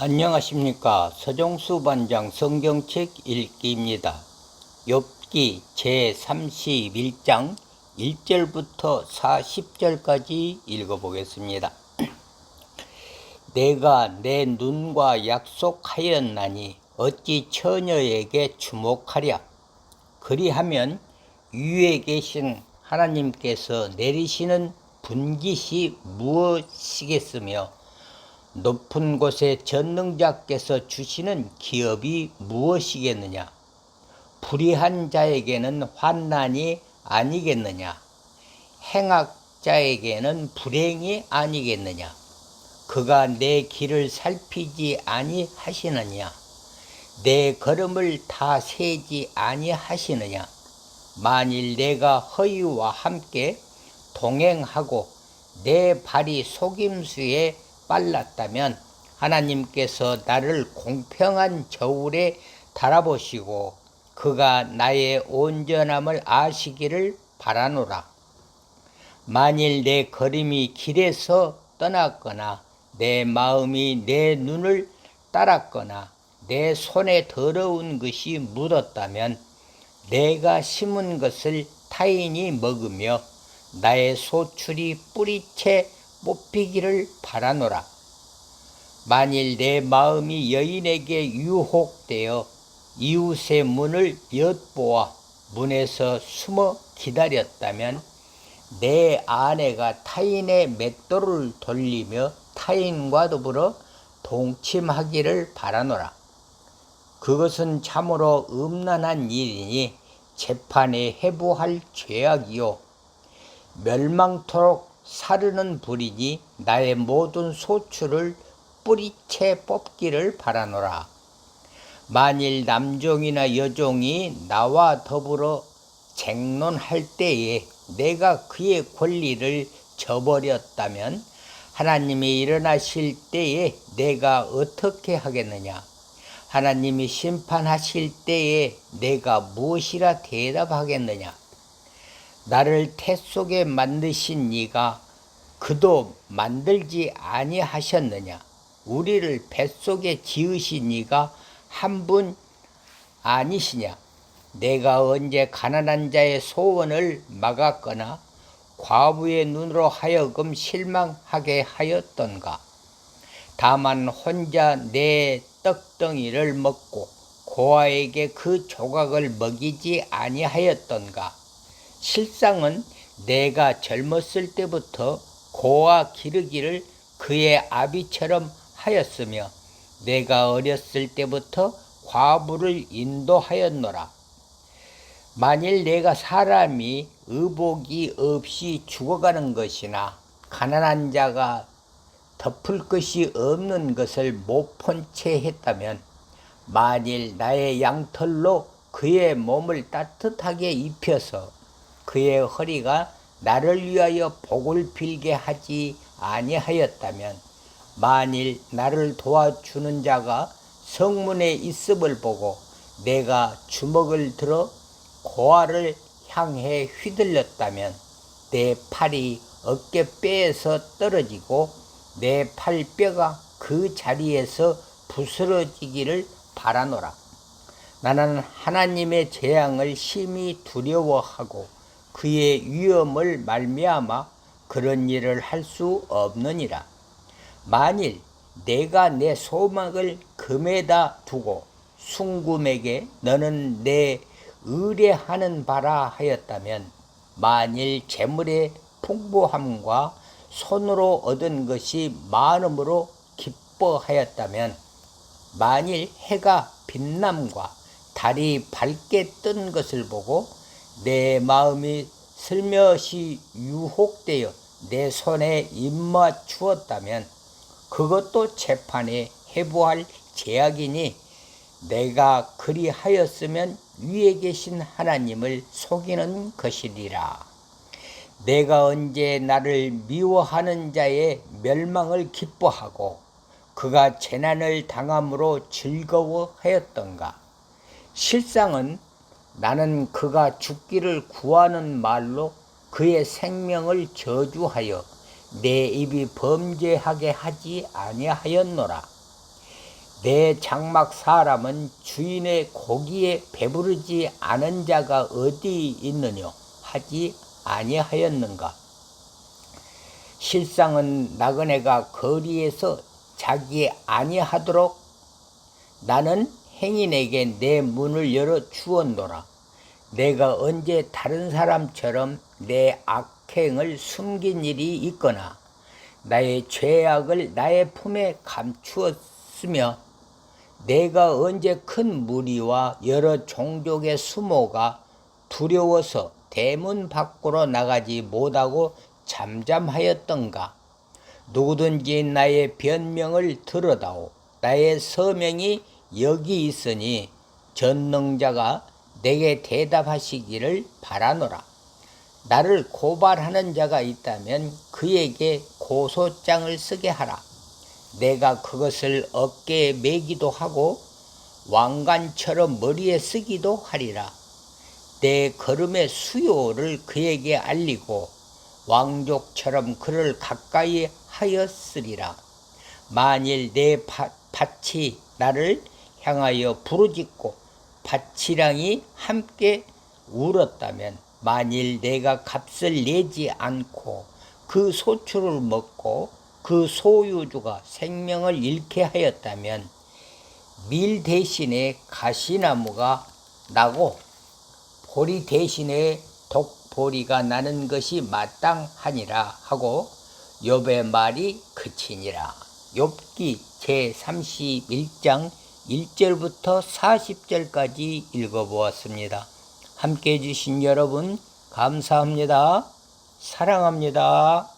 안녕하십니까 서종수 반장 성경책 읽기입니다. 욥기 제31장 1절부터 40절까지 읽어보겠습니다. 내가 내 눈과 약속하였나니 어찌 처녀에게 주목하랴 그리하면 위에 계신 하나님께서 내리시는 분깃이 무엇이겠으며 높은 곳에 전능자께서 주시는 기업이 무엇이겠느냐? 불의한 자에게는 환난이 아니겠느냐? 행악자에게는 불행이 아니겠느냐? 그가 내 길을 살피지 아니하시느냐? 내 걸음을 다 세지 아니하시느냐? 만일 내가 허위와 함께 동행하고 내 발이 속임수에 빨랐다면 하나님께서 나를 공평한 저울에 달아보시고 그가 나의 온전함을 아시기를 바라노라. 만일 내 걸음이 길에서 떠났거나 내 마음이 내 눈을 따랐거나 내 손에 더러운 것이 묻었다면 내가 심은 것을 타인이 먹으며 나의 소출이 뿌리채 뽑히기를 바라노라. 만일 내 마음이 여인에게 유혹되어 이웃의 문을 엿보아 문에서 숨어 기다렸다면 내 아내가 타인의 맷돌을 돌리며 타인과 더불어 동침하기를 바라노라. 그것은 참으로 음란한 일이니 재판에 해부할 죄악이요 멸망토록 사르는 불이니 나의 모든 소출을 뿌리채 뽑기를 바라노라. 만일 남종이나 여종이 나와 더불어 쟁론할 때에 내가 그의 권리를 저버렸다면 하나님이 일어나실 때에 내가 어떻게 하겠느냐? 하나님이 심판하실 때에 내가 무엇이라 대답하겠느냐? 나를 태 속에 만드신 이가 그도 만들지 아니하셨느냐? 우리를 뱃속에 지으신 이가 한 분 아니시냐? 내가 언제 가난한 자의 소원을 막았거나 과부의 눈으로 하여금 실망하게 하였던가? 다만 혼자 내 떡덩이를 먹고 고아에게 그 조각을 먹이지 아니하였던가? 실상은 내가 젊었을 때부터 고아 기르기를 그의 아비처럼 하였으며 내가 어렸을 때부터 과부를 인도하였노라. 만일 내가 사람이 의복이 없이 죽어가는 것이나 가난한 자가 덮을 것이 없는 것을 못 본 채 했다면 만일 나의 양털로 그의 몸을 따뜻하게 입혀서 그의 허리가 나를 위하여 복을 빌게 하지 아니하였다면 만일 나를 도와주는 자가 성문에 있음을 보고 내가 주먹을 들어 고아를 향해 휘둘렸다면 내 팔이 어깨뼈에서 떨어지고 내 팔뼈가 그 자리에서 부스러지기를 바라노라. 나는 하나님의 재앙을 심히 두려워하고 그의 위험을 말미암아 그런 일을 할 수 없느니라. 만일 내가 내 소망을 금에다 두고 순금에게 너는 내 의뢰하는 바라 하였다면 만일 재물의 풍부함과 손으로 얻은 것이 많음으로 기뻐하였다면 만일 해가 빛남과 달이 밝게 뜬 것을 보고 내 마음이 슬며시 유혹되어 내 손에 입맞추었다면 그것도 재판에 해부할 제약이니 내가 그리하였으면 위에 계신 하나님을 속이는 것이리라. 내가 언제 나를 미워하는 자의 멸망을 기뻐하고 그가 재난을 당함으로 즐거워하였던가. 실상은 나는 그가 죽기를 구하는 말로 그의 생명을 저주하여 내 입이 범죄하게 하지 아니하였노라. 내 장막 사람은 주인의 고기에 배부르지 않은 자가 어디 있느냐 하지 아니하였는가 실상은 나그네가 거리에서 자기 아니하도록 나는 행인에게 내 문을 열어 주었노라. 내가 언제 다른 사람처럼 내 악행을 숨긴 일이 있거나 나의 죄악을 나의 품에 감추었으며 내가 언제 큰 무리와 여러 종족의 수모가 두려워서 대문 밖으로 나가지 못하고 잠잠하였던가 누구든지 나의 변명을 들어다오 나의 서명이 여기 있으니 전능자가 내게 대답하시기를 바라노라 나를 고발하는 자가 있다면 그에게 고소장을 쓰게 하라 내가 그것을 어깨에 매기도 하고 왕관처럼 머리에 쓰기도 하리라. 내 걸음의 수요를 그에게 알리고 왕족처럼 그를 가까이 하였으리라. 만일 내 밭- 밭이 나를 향하여 부르짖고 밭이랑이 함께 울었다면 만일 내가 값을 내지 않고 그 소출을 먹고 그 소유주가 생명을 잃게 하였다면 밀 대신에 가시나무가 나고 보리 대신에 독보리가 나는 것이 마땅하니라 하고 욥의 말이 그치니라. 욥기 제 31장 1절부터 40절까지 읽어보았습니다. 함께 해주신 여러분 감사합니다. 사랑합니다.